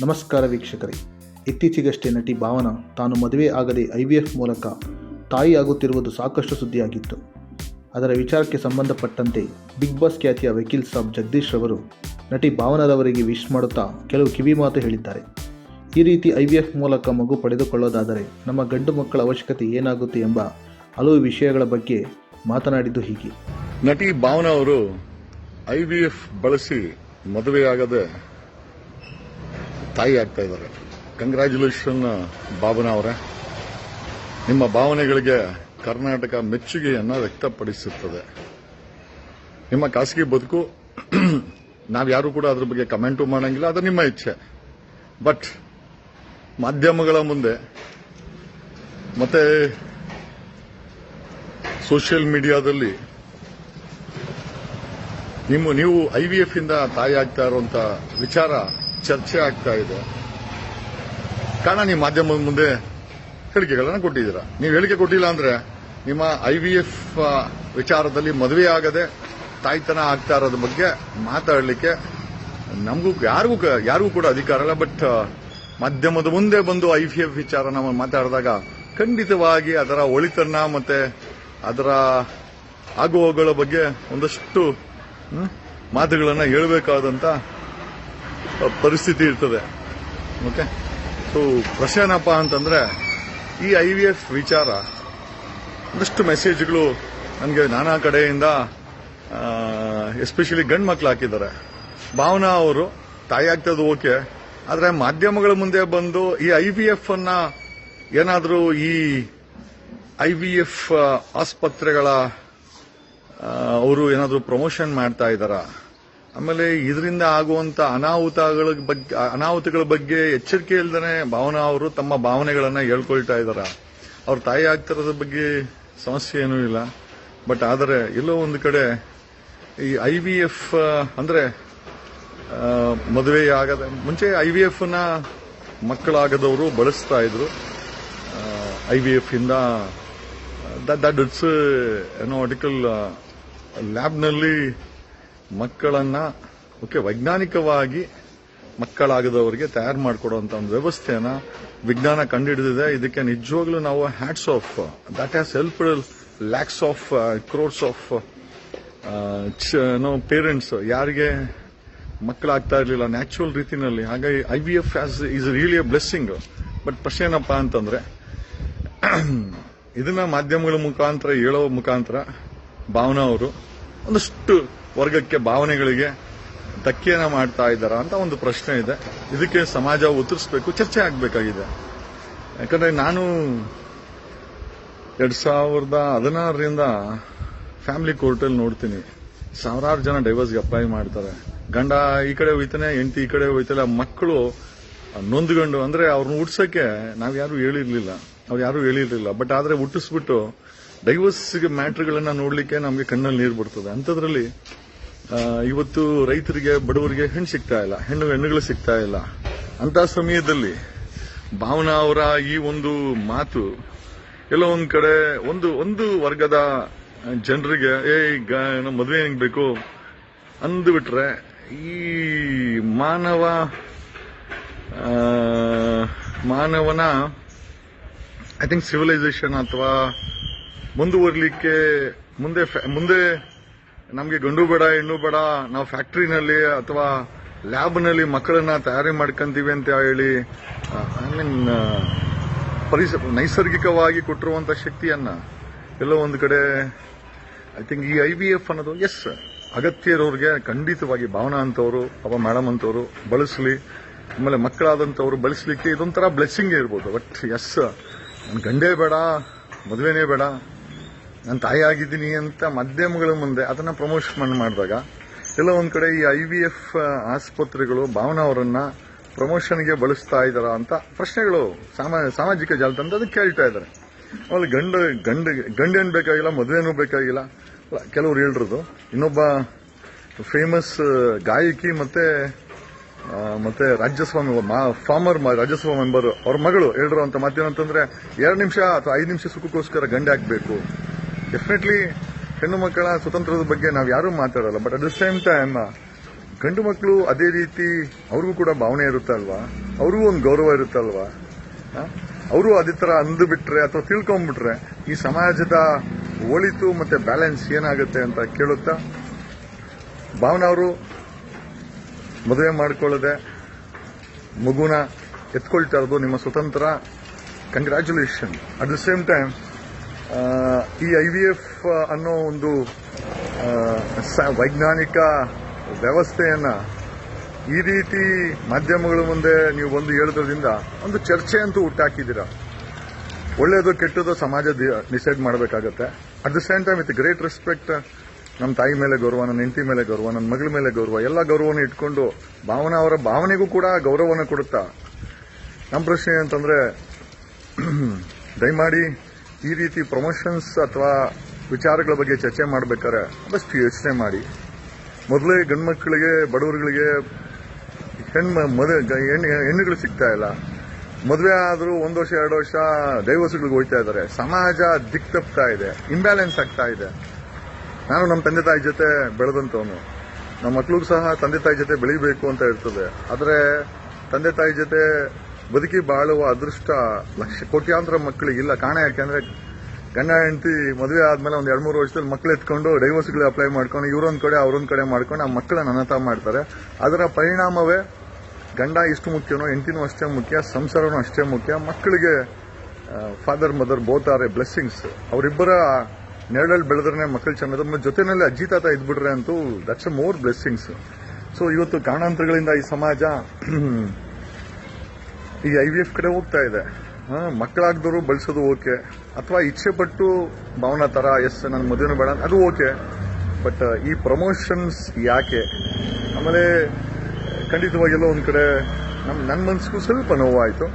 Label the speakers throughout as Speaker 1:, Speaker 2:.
Speaker 1: ನಮಸ್ಕಾರ ವೀಕ್ಷಕರೇ. ಇತ್ತೀಚೆಗಷ್ಟೇ ನಟಿ ಭಾವನಾ ತಾನು ಮದುವೆ ಆಗದೆ ಐ ವಿ ಎಫ್ ಮೂಲಕ ತಾಯಿ ಆಗುತ್ತಿರುವುದು ಸಾಕಷ್ಟು ಸುದ್ದಿಯಾಗಿತ್ತು. ಅದರ ವಿಚಾರಕ್ಕೆ ಸಂಬಂಧಪಟ್ಟಂತೆ ಬಿಗ್ ಬಾಸ್ ಖ್ಯಾತಿಯ ವಕೀಲ್ ಸಾಬ್ ಜಗದೀಶ್ ಅವರು ನಟಿ ಭಾವನಾದವರಿಗೆ ವಿಶ್ ಮಾಡುತ್ತಾ ಕೆಲವು ಕಿವಿ ಮಾತು ಹೇಳಿದ್ದಾರೆ. ಈ ರೀತಿ ಐ ವಿ ಎಫ್ ಮೂಲಕ ಮಗು ಪಡೆದುಕೊಳ್ಳೋದಾದರೆ ನಮ್ಮ ಗಂಡು ಮಕ್ಕಳ ಅವಶ್ಯಕತೆ ಏನಾಗುತ್ತೆ ಎಂಬ ಹಲವು ವಿಷಯಗಳ ಬಗ್ಗೆ ಮಾತನಾಡಿದ್ದು ಹೀಗೆ.
Speaker 2: ನಟಿ ಭಾವನಾ ಅವರು ಐ ವಿ ಎಫ್ ಬಳಸಿ ಮದುವೆಯಾಗದೆ ತಾಯಿ ಆಗ್ತಾ ಇದ್ದಾರೆ. ಕಂಗ್ರ್ಯಾಚುಲೇಷನ್ ಬಾಬನ ಅವರೇ. ನಿಮ್ಮ ಭಾವನೆಗಳಿಗೆ ಕರ್ನಾಟಕ ಮೆಚ್ಚುಗೆಯನ್ನು ವ್ಯಕ್ತಪಡಿಸುತ್ತದೆ. ನಿಮ್ಮ ಖಾಸಗಿ ಬದುಕು ನಾವ್ಯಾರು ಕೂಡ ಅದ್ರ ಬಗ್ಗೆ ಕಮೆಂಟು ಮಾಡಂಗಿಲ್ಲ, ಅದು ನಿಮ್ಮ ಇಚ್ಛೆ. ಬಟ್ ಮಾಧ್ಯಮಗಳ ಮುಂದೆ, ಮತ್ತೆ ಸೋಷಿಯಲ್ ಮೀಡಿಯಾದಲ್ಲಿ ನಿಮ್ಮ, ನೀವು ಐ ವಿ ಎಫ್ ಇಂದ ತಾಯಿ ಆಗ್ತಾ ಇರುವಂತಹ ವಿಚಾರ ಚರ್ಚೆ ಆಗ್ತಾ ಇದೆ. ಕಾರಣ ನೀವು ಮಾಧ್ಯಮದ ಮುಂದೆ ಹೇಳಿಕೆಗಳನ್ನು ಕೊಟ್ಟಿದ್ದೀರಾ? ನೀವು ಹೇಳಿಕೆ ಕೊಟ್ಟಿಲ್ಲ ಅಂದ್ರೆ ನಿಮ್ಮ ಐ ವಿ ಎಫ್ ವಿಚಾರದಲ್ಲಿ ಮದುವೆ ಆಗದೆ ತಾಯ್ತನ ಆಗ್ತಾ ಇರೋದ್ರ ಬಗ್ಗೆ ಮಾತಾಡಲಿಕ್ಕೆ ನಮಗೂ ಯಾರಿಗೂ ಯಾರಿಗೂ ಕೂಡ ಅಧಿಕಾರ ಇಲ್ಲ. ಬಟ್ ಮಾಧ್ಯಮದ ಮುಂದೆ ಬಂದು ಐ ವಿ ಎಫ್ ವಿಚಾರ ನಾವು ಮಾತಾಡಿದಾಗ ಖಂಡಿತವಾಗಿ ಅದರ ಒಳಿತನ್ನ ಮತ್ತೆ ಅದರ ಆಗುವಗಳ ಬಗ್ಗೆ ಒಂದಷ್ಟು ಮಾತುಗಳನ್ನ ಹೇಳಬೇಕಾದಂತ ಪರಿಸ್ಥಿತಿ ಇರ್ತದೆ. ಓಕೆ. ಸೊ ಪ್ರಶ್ನೆ ಏನಪ್ಪ ಅಂತಂದ್ರೆ ಈ ಐ ವಿ ಎಫ್ ವಿಚಾರ ಒಂದಷ್ಟು ಮೆಸೇಜ್ಗಳು ನನಗೆ ನಾನಾ ಕಡೆಯಿಂದ ಎಸ್ಪೆಷಲಿ ಗಂಡು ಮಕ್ಳು ಹಾಕಿದ್ದಾರೆ. ಭಾವನಾ ಅವರು ತಾಯಿ ಆಗ್ತದೆ ಓಕೆ ಆದರೆ ಮಾಧ್ಯಮಗಳ ಮುಂದೆ ಬಂದು ಈ ಐ ವಿ ಎಫ್ ಅನ್ನ ಏನಾದರೂ ಈ ಐ ವಿ ಎಫ್ ಆಸ್ಪತ್ರೆಗಳ ಅವರು ಏನಾದರೂ ಪ್ರಮೋಷನ್ ಮಾಡ್ತಾ ಇದ್ದಾರಾ? ಆಮೇಲೆ ಇದರಿಂದ ಆಗುವಂತ ಅನಾಹುತಗಳ ಬಗ್ಗೆ ಅನಾಹುತಗಳ ಬಗ್ಗೆ ಎಚ್ಚರಿಕೆ ಇಲ್ದೇನೆ ಭಾವನಾ ಅವರು ತಮ್ಮ ಭಾವನೆಗಳನ್ನ ಹೇಳ್ಕೊಳ್ತಾ ಇದಾರ. ಅವ್ರ ತಾಯಿ ಆಗ್ತಿರೋದ್ರ ಬಗ್ಗೆ ಸಮಸ್ಯೆ ಏನೂ ಇಲ್ಲ. ಬಟ್ ಆದರೆ ಎಲ್ಲೋ ಒಂದು ಕಡೆ ಈ ಐ ವಿ ಎಫ್, ಅಂದ್ರೆ ಮದುವೆ ಆಗದ, ಮುಂಚೆ ಐ ವಿ ಎಫ್ನ ಮಕ್ಕಳಾಗದವರು ಬಳಸ್ತಾ ಇದ್ರು. ಐ ವಿ ಎಫ್ ಇಂದ ದಟ್ ಇಟ್ಸ್ ಏನೋ ಆರ್ಟಿಕಲ್ ಲ್ಯಾಬ್ನಲ್ಲಿ ಮಕ್ಕಳನ್ನ ಓಕೆ ವೈಜ್ಞಾನಿಕವಾಗಿ ಮಕ್ಕಳಾಗದವರಿಗೆ ತಯಾರು ಮಾಡಿಕೊಡುವಂತ ಒಂದು ವ್ಯವಸ್ಥೆಯನ್ನ ವಿಜ್ಞಾನ ಕಂಡುಹಿಡಿದಿದೆ ಇದಕ್ಕೆ ನಿಜವಾಗ್ಲೂ ನಾವು hats off that has help lakhs of crores of no parents ಯಾರಿಗೆ ಮಕ್ಕಳಾಗ್ತಾ ಇರಲಿಲ್ಲ ನ್ಯಾಚುರಲ್ ರೀತಿನಲ್ಲಿ. ಹಾಗಾಗಿ I V F has is really a blessing but ಪ್ರಶ್ನೆ ಏನಪ್ಪ ಅಂತಂದ್ರೆ, ಇದನ್ನ ಮಾಧ್ಯಮಗಳ ಮುಖಾಂತರ, ಹೇಳೋ ಮುಖಾಂತರ ಭಾವನಾ ಅವರು ಒಂದಷ್ಟು ವರ್ಗಕ್ಕೆ ಭಾವನೆಗಳಿಗೆ ಧಕ್ಕೆಯನ್ನ ಮಾಡ್ತಾ ಇದ್ದಾರ ಅಂತ ಒಂದು ಪ್ರಶ್ನೆ ಇದೆ. ಇದಕ್ಕೆ ಸಮಾಜ ಉತ್ತರಿಸಬೇಕು, ಚರ್ಚೆ ಆಗಬೇಕಾಗಿದೆ. ಯಾಕಂದ್ರೆ ನಾನು ಎರಡ್ ಸಾವಿರದ ಹದಿನಾರರಿಂದ ಫ್ಯಾಮಿಲಿ ಕೋರ್ಟಲ್ಲಿ ನೋಡ್ತೀನಿ. ಸಾವಿರಾರು ಜನ ಡೈವರ್ಸ್ಗೆ ಅಪ್ಲೈ ಮಾಡ್ತಾರೆ. ಗಂಡ ಈ ಕಡೆ ಹೋಯ್ತಾನೆ, ಹೆಂಡತಿ ಈ ಕಡೆ ಹೋಯ್ತಲ್ಲ ಮಕ್ಕಳು ನೊಂದ್ಕೊಂಡು ಅಂದ್ರೆ ಅವ್ರನ್ನ ನಾವ್ ಯಾರು ಹೇಳಿರ್ಲಿಲ್ಲ. ಅವ್ರು ಯಾರು ಹೇಳಿರ್ಲಿಲ್ಲ. ಬಟ್ ಆದ್ರೆ ಹುಟ್ಟಿಸ್ಬಿಟ್ಟು ಡೈವರ್ಸ್ ಮ್ಯಾಟ್ರ್ಗಳನ್ನ ನೋಡ್ಲಿಕ್ಕೆ ನಮಗೆ ಕಣ್ಣಲ್ಲಿ ನೀರು ಬರ್ತದೆ. ಅಂಥದ್ರಲ್ಲಿ ಇವತ್ತು ರೈತರಿಗೆ, ಬಡವರಿಗೆ ಹೆಣ್ಣು ಸಿಗ್ತಾ ಇಲ್ಲ, ಹೆಣ್ಣು ಹೆಣ್ಣುಗಳು ಸಿಗ್ತಾ ಇಲ್ಲ. ಅಂತ ಸಮಯದಲ್ಲಿ ಭಾವನಾ ಅವರ ಈ ಒಂದು ಮಾತು, ಎಲ್ಲೋ ಕಡೆ ಒಂದು ಒಂದು ವರ್ಗದ ಜನರಿಗೆ ಏ ಈಗ ಮದುವೆ ಹೆಂಗ್ ಬೇಕು? ಅಂದ್ಬಿಟ್ರೆ, ಈ ಮಾನವ ಮಾನವನ ಐ ಥಿಂಕ್ ಸಿವಿಲೈಸೇಷನ್ ಅಥವಾ ಮುಂದುವರ್ಲಿಕ್ಕೆ ಮುಂದೆ ಮುಂದೆ ನಮಗೆ ಗಂಡು ಬೇಡ, ಹೆಣ್ಣು ಬೇಡ, ನಾವು ಫ್ಯಾಕ್ಟ್ರಿನಲ್ಲಿ ಅಥವಾ ಲ್ಯಾಬ್ನಲ್ಲಿ ಮಕ್ಕಳನ್ನ ತಯಾರಿ ಮಾಡ್ಕೊಂತೀವಿ ಅಂತ ಹೇಳಿ ಐ ಮೀನ್ ಪರಿಸರ ನೈಸರ್ಗಿಕವಾಗಿ ಕೊಟ್ಟಿರುವಂತ ಶಕ್ತಿಯನ್ನ ಎಲ್ಲೋ ಒಂದು ಕಡೆ ಐ ಥಿಂಕ್ ಈ ಐ ಬಿ ಎಫ್ ಅನ್ನೋದು ಎಸ್ ಅಗತ್ಯ ಇರೋರಿಗೆ ಖಂಡಿತವಾಗಿ ಭಾವನಾ ಅಂತವರು ಅವ ಮೇಡಮ್ ಅಂತವರು ಬಳಸಲಿ, ಆಮೇಲೆ ಮಕ್ಕಳಾದಂಥವ್ರು ಬಳಸಲಿಕ್ಕೆ ಇದೊಂಥರ ಬ್ಲೆಸ್ಸಿಂಗ್ ಇರ್ಬೋದು. ಬಟ್ ಎಸ್ ನನ್ನ ಗಂಡೇ ಬೇಡ, ಮದುವೆನೇ ಬೇಡ. ನಾನು ತಾಯಿ ಆಗಿದ್ದೀನಿ ಅಂತ ಮಾಧ್ಯಮಗಳ ಮುಂದೆ ಅದನ್ನ ಪ್ರಮೋಷನ್ ಮಾಡಿದಾಗ, ಎಲ್ಲ ಒಂದ್ ಕಡೆ ಈ ಐ ವಿ ಎಫ್ ಆಸ್ಪತ್ರೆಗಳು ಭಾವನಾ ಅವರನ್ನ ಪ್ರಮೋಷನ್ಗೆ ಬಳಸ್ತಾ ಇದಾರ ಅಂತ ಪ್ರಶ್ನೆಗಳು ಸಾಮಾ- ಸಾಮಾಜಿಕ ಜಾಲತಾಣದಲ್ಲಿ ಕೇಳ್ತಾ ಇದ್ದಾರೆ. ಆಮೇಲೆ ಗಂಡ ಗಂಡ ಗಂಡೇನು ಬೇಕಾಗಿಲ್ಲ, ಮದುವೆನೂ ಬೇಕಾಗಿಲ್ಲ. ಕೆಲವ್ರು ಹೇಳಿರೋದು, ಇನ್ನೊಬ್ಬ ಫೇಮಸ್ ಗಾಯಕಿ ಮತ್ತೆ ಮತ್ತೆ ರಾಜ್ಯಸಭಾ ಫಾರ್ಮರ್ ರಾಜ್ಯಸಭಾ ಮೆಂಬರ್ ಅವ್ರ ಮಗಳು ಹೇಳಿರೋ ಮಾಧ್ಯಮ ಅಂತಂದ್ರೆ ಎರಡು ನಿಮಿಷ ಅಥವಾ ಐದು ನಿಮಿಷ ಸುಖಕ್ಕೋಸ್ಕರ ಗಂಡ ಹಾಕ್ಬೇಕು ಡೆಫಿನೆಟ್ಲಿ ಹೆಣ್ಣು ಮಕ್ಕಳ ಸ್ವತಂತ್ರದ ಬಗ್ಗೆ ನಾವು ಯಾರೂ ಮಾತಾಡಲ್ಲ but at the same time ಗಂಡು ಮಕ್ಕಳು ಅದೇ ರೀತಿ ಅವ್ರಿಗೂ ಕೂಡ ಭಾವನೆ ಇರುತ್ತಲ್ವಾ ಅವ್ರಿಗೂ ಒಂದು ಗೌರವ ಇರುತ್ತಲ್ವಾ ಅವರು ಅದೇ ತರ ಅಂದುಬಿಟ್ರೆ ಅಥವಾ ತಿಳ್ಕೊಂಡ್ಬಿಟ್ರೆ ಈ ಸಮಾಜದ ಒಳಿತು ಮತ್ತೆ ಬ್ಯಾಲೆನ್ಸ್ ಏನಾಗುತ್ತೆ ಅಂತ ಕೇಳುತ್ತಾ? ಭಾವನಾ ಅವರು ಮದುವೆ ಮಾಡಿಕೊಳ್ಳದೆ ಮಗುನ ಎತ್ಕೊಳ್ತಾ ಇರೋದು ನಿಮ್ಮ ಸ್ವತಂತ್ರ congratulation at the same time ಈ ಐ ವಿ ಎಫ್ ಅನ್ನೋ ಒಂದು ವೈಜ್ಞಾನಿಕ ವ್ಯವಸ್ಥೆಯನ್ನು ಈ ರೀತಿ ಮಾಧ್ಯಮಗಳ ಮುಂದೆ ನೀವು ಬಂದು ಹೇಳೋದ್ರಿಂದ ಒಂದು ಚರ್ಚೆ ಅಂತೂ ಹುಟ್ಟಾಕಿದ್ದೀರಾ? ಒಳ್ಳೆಯದು ಕೆಟ್ಟದ್ದು ಸಮಾಜ ಡಿಸೈಡ್ ಮಾಡಬೇಕಾಗತ್ತೆ. At the same time with great respect ನಮ್ಮ ತಾಯಿ ಮೇಲೆ ಗೌರವ, ನನ್ನ ಹೆಂಡತಿ ಮೇಲೆ ಗೌರವ, ನನ್ನ ಮಗಳ ಮೇಲೆ ಗೌರವ, ಎಲ್ಲ ಗೌರವನ ಇಟ್ಕೊಂಡು ಭಾವನಾ ಅವರ ಭಾವನೆಗೂ ಕೂಡ ಗೌರವನ ಕೊಡುತ್ತಾ. ನಮ್ಮ ಪ್ರಶ್ನೆ ಅಂತಂದ್ರೆ ದಯಮಾಡಿ ಈ ರೀತಿ ಪ್ರಮೋಷನ್ಸ್ ಅಥವಾ ವಿಚಾರಗಳ ಬಗ್ಗೆ ಚರ್ಚೆ ಮಾಡಬೇಕಾದ್ರೆ ಅದಷ್ಟು ಯೋಚನೆ ಮಾಡಿ. ಮೊದಲೇ ಗಂಡ್ಮಕ್ಳಿಗೆ, ಬಡವರುಗಳಿಗೆ ಹೆಣ್ಣು ಮದುವೆ ಹೆಣ್ಣು, ಹೆಣ್ಣುಗಳು ಸಿಗ್ತಾ ಇಲ್ಲ. ಮದುವೆ ಆದರೂ ಒಂದು ವರ್ಷ, ಎರಡು ವರ್ಷ ದೈವಸುಗಳಿಗೆ ಹೋಗ್ತಾ ಇದ್ದಾರೆ. ಸಮಾಜ ದಿಕ್ ತಪ್ತಾ ಇದೆ ಇಂಬ್ಯಾಲೆನ್ಸ್ ಆಗ್ತಾ ಇದೆ. ನಾನು ನಮ್ಮ ತಂದೆ ತಾಯಿ ಜೊತೆ ಬೆಳೆದಂಥವನು. ನಮ್ಮ ಮಕ್ಕಳಿಗೂ ಸಹ ತಂದೆ ತಾಯಿ ಜೊತೆ ಬೆಳಿಬೇಕು ಅಂತ ಇರ್ತದೆ. ಆದರೆ ತಂದೆ ತಾಯಿ ಜೊತೆ ಬದುಕಿ ಬಾಳುವ ಅದೃಷ್ಟ ಲಕ್ಷ ಕೋಟ್ಯಾಂತರ ಮಕ್ಕಳಿಗೆ ಇಲ್ಲ. ಕಾರಣ ಯಾಕೆಂದ್ರೆ ಗಂಡ, ಹೆಂಡತಿ ಮದುವೆ ಆದ್ಮೇಲೆ ಒಂದ್ ಎರಡ್ ಮೂರು ವರ್ಷದಲ್ಲಿ ಮಕ್ಳು ಎತ್ಕೊಂಡು ಡೈವರ್ಸ್ಗಳು ಅಪ್ಲೈ ಮಾಡ್ಕೊಂಡು ಇವ್ರೊಂದ್ ಕಡೆ ಅವ್ರೊಂದ್ ಕಡೆ ಮಾಡ್ಕೊಂಡು ಆ ಮಕ್ಕಳನ್ನ ಅನಾಥ ಮಾಡ್ತಾರೆ. ಅದರ ಪರಿಣಾಮವೇ ಗಂಡ ಇಷ್ಟು ಮುಖ್ಯನೋ ಹೆಂಡತಿನೂ ಅಷ್ಟೇ ಮುಖ್ಯ, ಸಂಸಾರನೂ ಅಷ್ಟೇ ಮುಖ್ಯ. ಮಕ್ಕಳಿಗೆ father mother both are a blessings ಅವರಿಬ್ಬರ ನೆರಳಲ್ಲಿ ಬೆಳೆದ್ರೆ ಮಕ್ಕಳು ನಮ್ಮ ಜೊತೆನಲ್ಲಿ ಅಜ್ಜಿ, ತಾತ ಇದ್ಬಿಟ್ರೆ ಅಂತೂ ದಟ್ಸ್ ಮೋರ್ ಬ್ಲೆಸ್ಸಿಂಗ್ಸ್ ಸೊ ಇವತ್ತು ಕಾರಣಾಂತರಗಳಿಂದ ಈ ಸಮಾಜ ಈ ಐ ವಿ ಎಫ್ ಕಡೆ ಹೋಗ್ತಾ ಇದೆ. ಮಕ್ಕಳಾಗ್ದವರು ಬಳಸೋದು ಓಕೆ. ಅಥವಾ ಇಚ್ಛೆ ಪಟ್ಟು ಭಾವನಾ ತರ, ಎಸ್, ನನ್ನ ಮದುವೆನೂ ಬೇಡ ಅದು ಓಕೆ. ಬಟ್ ಈ ಪ್ರಮೋಷನ್ಸ್ ಯಾಕೆ? ಆಮೇಲೆ ಖಂಡಿತವಾಗೆಲ್ಲ ಒಂದು ಕಡೆ ನಮ್ಮ ನನ್ನ ಮನಸ್ಸಿಗೂ ಸ್ವಲ್ಪ ನೋವಾಯಿತು.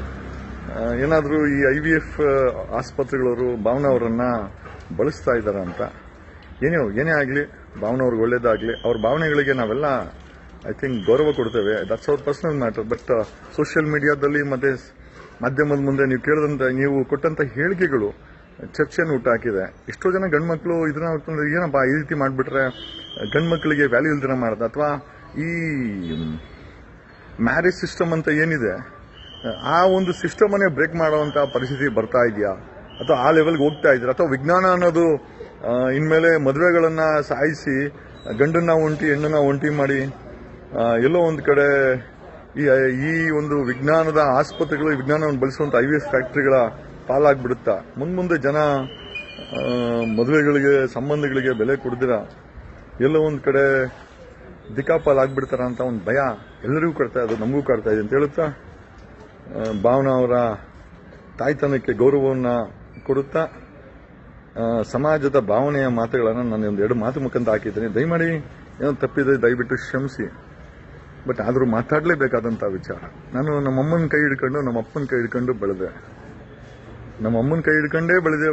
Speaker 2: ಏನಾದರೂ ಈ ಐ ವಿ ಎಫ್ ಆಸ್ಪತ್ರೆಗಳವರು ಭಾವನಾ ಅವರನ್ನು ಬಳಸ್ತಾ ಇದ್ದಾರೆ ಅಂತ ಏನೇ ಏನೇ ಆಗಲಿ, ಭಾವನಾ ಅವ್ರಿಗೆ ಒಳ್ಳೇದಾಗಲಿ, ಅವ್ರ ಭಾವನೆಗಳಿಗೆ ನಾವೆಲ್ಲ ಐ ಥಿಂಕ್ ಗೌರವ ಕೊಡ್ತೇವೆ. That's our personal matter but social ಮೀಡಿಯಾದಲ್ಲಿ ಮತ್ತೆ ಮಾಧ್ಯಮದ ಮುಂದೆ ನೀವು ಕೇಳಿದಂತೆ ನೀವು ಕೊಟ್ಟಂತ ಹೇಳಿಕೆಗಳು, ಚರ್ಚೆಯನ್ನು ಹುಟ್ಟಾಕಿದೆ. ಎಷ್ಟೋ ಜನ ಗಂಡ್ಮಕ್ಳು ಇದನ್ನ ಹೊತ್ಕೊಂಡು ಏನಪ್ಪ ಈ ರೀತಿ ಮಾಡಿಬಿಟ್ರೆ ಗಂಡು ಮಕ್ಕಳಿಗೆ ವ್ಯಾಲ್ಯೂ ಇಲ್ದಿರ ಮಾಡ್ದ ಅಥವಾ ಈ ಮ್ಯಾರೇಜ್ ಸಿಸ್ಟಮ್ ಅಂತ ಏನಿದೆ, ಆ ಒಂದು ಸಿಸ್ಟಮ್ ಅನ್ನೇ ಬ್ರೇಕ್ ಮಾಡುವಂತ ಪರಿಸ್ಥಿತಿ ಬರ್ತಾ ಇದೆಯಾ? ಅಥವಾ ಆ ಲೆವೆಲ್ಗೆ ಹೋಗ್ತಾ ಇದ್ದೀರಾ? ಅಥವಾ ವಿಜ್ಞಾನ ಅನ್ನೋದು ಇನ್ಮೇಲೆ ಮದುವೆಗಳನ್ನ ಸಾಯಿಸಿ, ಗಂಡನ್ನ ಒಂಟಿ, ಹೆಣ್ಣನ್ನ ಒಂಟಿ ಮಾಡಿ ಎಲ್ಲೋ ಒಂದು ಕಡೆ ಈ ಒಂದು ವಿಜ್ಞಾನದ ಆಸ್ಪತ್ರೆಗಳು ವಿಜ್ಞಾನವನ್ನು ಬಳಸುವಂತ ಐ ವಿ ಎಸ್ ಫ್ಯಾಕ್ಟರಿಗಳ ಪಾಲಾಗ್ಬಿಡುತ್ತಾ? ಮುಂದೆ ಜನ ಮದುವೆಗಳಿಗೆ, ಸಂಬಂಧಗಳಿಗೆ ಬೆಲೆ ಕೊಡ್ದಿರ? ಎಲ್ಲೋ ಒಂದು ಕಡೆ ದಿಕ್ಕಾಪಾಲ್ ಆಗ್ಬಿಡ್ತಾರ ಅಂತ ಒಂದು ಭಯ ಎಲ್ಲರಿಗೂ ಕಾಡ್ತಾ ಇದೆ, ನಮಗೂ ಕಾಡ್ತಾ ಇದೆ ಅಂತ ಹೇಳುತ್ತಾ? ಭಾವನಾ ಅವರ ತಾಯ್ತನಕ್ಕೆ ಗೌರವವನ್ನ ಕೊಡುತ್ತಾ? ಸಮಾಜದ ಭಾವನೆಯ ಮಾತುಗಳನ್ನು ನಾನು ಒಂದು ಎರಡು ಮಾತು ಮುಖಂತ ಹಾಕಿದ್ದೀನಿ. ದಯಮಾಡಿ ಏನೋ ತಪ್ಪಿದೆ ದಯವಿಟ್ಟು ಕ್ಷಮಿಸಿ. ಬಟ್ ಆದರೂ ಮಾತಾಡಲೇಬೇಕಾದಂಥ ವಿಚಾರ. ನಾನು ನಮ್ಮಮ್ಮನ ಕೈ ಹಿಡ್ಕೊಂಡು ನಮ್ಮ ಅಪ್ಪನ ಕೈ ಹಿಡ್ಕೊಂಡು ಬೆಳೆದೆ. ನಮ್ಮ ಅಮ್ಮನ ಕೈ ಹಿಡ್ಕೊಂಡೇ ಬೆಳೆದ,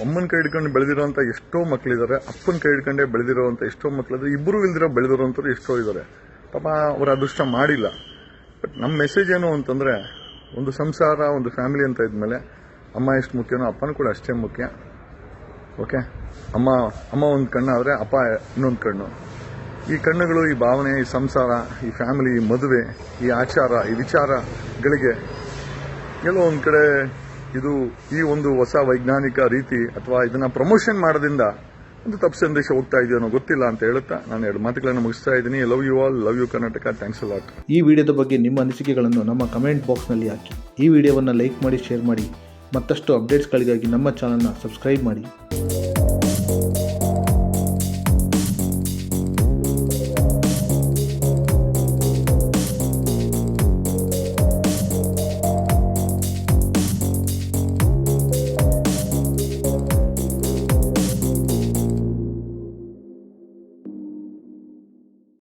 Speaker 2: ಅಮ್ಮನ ಕೈ ಹಿಡ್ಕೊಂಡು ಬೆಳೆದಿರೋಂಥ ಎಷ್ಟೋ ಮಕ್ಕಳಿದ್ದಾರೆ ಅಪ್ಪನ ಕೈ ಹಿಡ್ಕೊಂಡೇ ಬೆಳೆದಿರೋಂಥ ಎಷ್ಟೋ ಮಕ್ಕಳಿದ್ರೆ ಇಬ್ಬರು ಇಲ್ದಿರೋ ಬೆಳೆದಿರೋಂಥವ್ರು ಎಷ್ಟೋ ಇದ್ದಾರೆ ಪಾಪ ಅವರ ಅದೃಷ್ಟ ಮಾಡಿಲ್ಲ. ಬಟ್ ನಮ್ಮ ಮೆಸೇಜ್ ಏನು ಅಂತಂದ್ರೆ, ಒಂದು ಸಂಸಾರ, ಒಂದು ಫ್ಯಾಮಿಲಿ ಅಂತ ಇದ್ಮೇಲೆ ಅಮ್ಮ ಎಷ್ಟು ಮುಖ್ಯನೋ ಅಪ್ಪನೂ ಕೂಡ ಅಷ್ಟೇ ಮುಖ್ಯ. ಓಕೆ ಅಮ್ಮ ಅಮ್ಮ ಒಂದು ಆದರೆ ಅಪ್ಪ ಇನ್ನೊಂದು ಕಣ್ಣು. ಈ ಕಣ್ಣುಗಳು, ಈ ಭಾವನೆ, ಈ ಸಂಸಾರ, ಈ ಫ್ಯಾಮಿಲಿ ಈ ಮದುವೆ, ಈ ಆಚಾರ, ಈ ವಿಚಾರಗಳಿಗೆ ಎಲ್ಲೋ ಒಂದು ಕಡೆ ಇದು ಈ ಒಂದು ಹೊಸ ವೈಜ್ಞಾನಿಕ ರೀತಿ ಅಥವಾ ಇದನ್ನ ಪ್ರಮೋಷನ್ ಮಾಡೋದ್ರಿಂದ ಒಂದು ತಪ್ಪು ಸಂದೇಶ ಹೋಗ್ತಾ ಇದೆಯೋ ಗೊತ್ತಿಲ್ಲ ಅಂತ ಹೇಳುತ್ತಾ ನಾನು ಎರಡು ಮಾತುಗಳನ್ನು ಮುಗಿಸ್ತಾ ಇದ್ದೀನಿ. Love you all love you Karnataka thanks lot
Speaker 1: ಈ ವಿಡಿಯೋದ ಬಗ್ಗೆ ನಿಮ್ಮ ಅನಿಸಿಕೆಗಳನ್ನು ನಮ್ಮ ಕಮೆಂಟ್ ಬಾಕ್ಸ್ನಲ್ಲಿ ಹಾಕಿ. ಈ ವಿಡಿಯೋವನ್ನು ಲೈಕ್ ಮಾಡಿ ಶೇರ್ ಮಾಡಿ. ಮತ್ತಷ್ಟು ಅಪ್ಡೇಟ್ಸ್ಗಳಿಗಾಗಿ ನಮ್ಮ ಚಾನಲ್ನ ಸಬ್ಸ್ಕ್ರೈಬ್ ಮಾಡಿ.